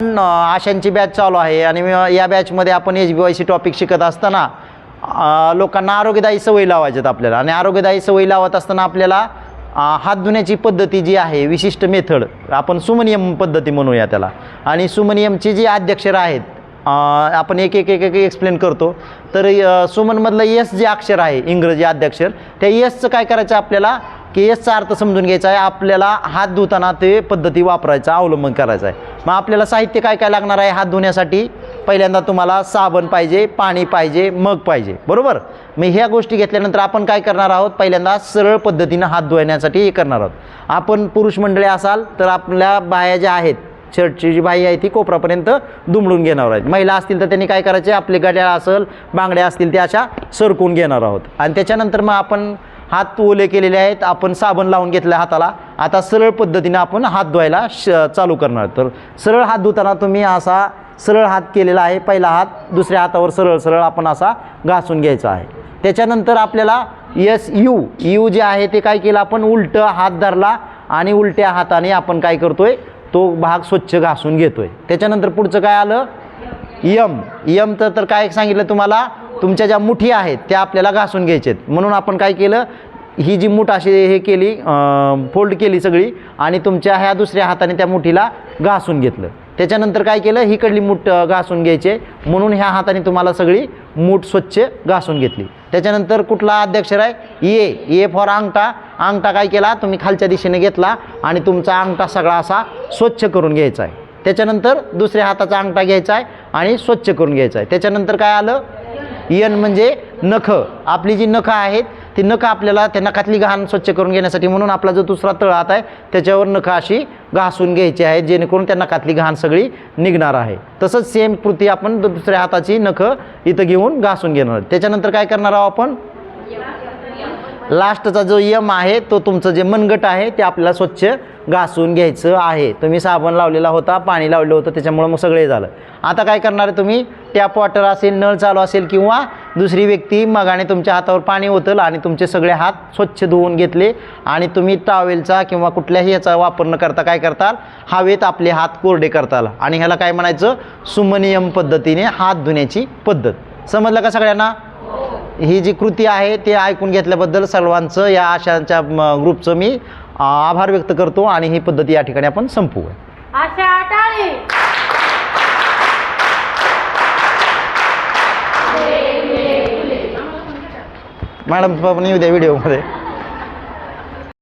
पण, आशांची बॅच चालू आहे आणि या बॅचमध्ये आपण H B Y C topic शिकत असताना लोकांना आरोग्यदायी सवयी लावायच्यात आपल्याला. आणि आरोग्यदायी सवयी लावत असताना आपल्याला हात धुण्याची पद्धती जी आहे विशिष्ट मेथड आपण सुमनियम पद्धती म्हणूया त्याला. आणि सुमनियमची जी अध्यक्षरं आहेत आपण एक एक एक एक एक्सप्लेन करतो. तर सुमनमधलं यस जे अक्षर आहे इंग्रजी अध्यक्षर त्या यसचं काय करायचं आपल्याला? की यसचा अर्थ समजून घ्यायचा आहे आपल्याला हात धुताना ते पद्धती वापरायचा अवलंबन करायचं आहे. मग आपल्याला साहित्य काय काय लागणार आहे हात धुण्यासाठी? पहिल्यांदा तुम्हाला साबण पाहिजे पाणी पाहिजे मग पाहिजे. बरोबर? मग ह्या गोष्टी घेतल्यानंतर आपण काय करणार आहोत? पहिल्यांदा सरळ पद्धतीनं हात धुण्यासाठी हे करणार आहोत. आपण पुरुष मंडळी असाल तर आपल्या बाया ज्या आहेत शर्टची जी बाई आहे ती कोपरापर्यंत दुमडून घेणार आहेत. महिला असतील तर त्यांनी काय करायचे? आपले गड्याळ असेल बांगड्या असतील त्या अशा सरकून घेणार आहोत. आणि त्याच्यानंतर मग आपण हात ओले केलेले आहेत आपण साबण लावून घेतलं हाताला. आता सरळ पद्धतीने आपण हात धुवायला श चालू करणार. तर सरळ हात धुताना तुम्ही असा सरळ हात केलेला आहे पहिला हात दुसऱ्या हातावर सरळ सरळ आपण असा घासून घ्यायचा आहे. त्याच्यानंतर आपल्याला यस यू यू जे आहे ते काय केलं आपण उलटं हात धरला आणि उलट्या हाताने आपण काय करतोय तो भाग स्वच्छ घासून घेतोय. त्याच्यानंतर पुढचं काय आलं? यम. यम तर काय सांगितलं तुम्हाला? तुमच्या ज्या मुठी आहेत त्या आपल्याला घासून घ्यायच्यात म्हणून आपण काय केलं ही जी मूठ अशी हे केली फोल्ड केली सगळी आणि तुमच्या ह्या दुसऱ्या हाताने त्या मुठीला घासून घेतलं. त्याच्यानंतर काय केलं हिकडली मूठ घासून घ्यायचे. म्हणून ह्या हाताने तुम्हाला सगळी मूठ स्वच्छ घासून घेतली. त्याच्यानंतर कुठला अध्यक्षर आहे ये ये फॉर अंगठा. अंगठा काय केला तुम्ही खालच्या दिशेने घेतला आणि तुमचा अंगठा सगळा असा स्वच्छ करून घ्यायचा आहे. त्याच्यानंतर दुसऱ्या हाताचा अंगठा घ्यायचा आहे आणि स्वच्छ करून घ्यायचा आहे. त्याच्यानंतर काय आलं? यन म्हणजे नखं. आपली जी नखं आहेत ती नखं आपल्याला त्या नखातली घाण स्वच्छ करून घेण्यासाठी म्हणून आपला जो दुसरा तळ हात आहे त्याच्यावर नखं अशी घासून घ्यायची आहे जेणेकरून त्या नखातली घाण सगळी निघणार आहे. तसंच सेम कृती आपण दुसऱ्या हाताची नखं इथं घेऊन घासून घेणार. त्याच्यानंतर काय करणार आहोत आपण? लास्टचा जो यम आहे तो तुमचं जे मनगट आहे ते आपल्याला स्वच्छ घासून घ्यायचं आहे. तुम्ही साबण लावलेला होता पाणी लावलं होतं त्याच्यामुळं मग सगळे झालं. आता काय करणार आहे तुम्ही? टॅप वॉटर असेल नळ चालू असेल किंवा दुसरी व्यक्ती मगाने तुमच्या हातावर पाणी ओतल आणि तुमचे सगळे हात स्वच्छ धुवून घेतले आणि तुम्ही टॉवेलचा किंवा कुठल्याही याचा वापर न करता काय करताल? हवेत आपले हात कोरडे करताल. आणि ह्याला काय म्हणायचं? सुमनियम पद्धतीने हात धुण्याची पद्धत. समजलं का सगळ्यांना? ही जी कृती आहे ते ऐकून घेतल्याबद्दल सर्वांचं या आशांच्या ग्रुपचं मी आभार व्यक्त करतो आणि ही पद्धती या ठिकाणी आपण आशा टाळी मॅडम पण येऊ द्या व्हिडिओमध्ये.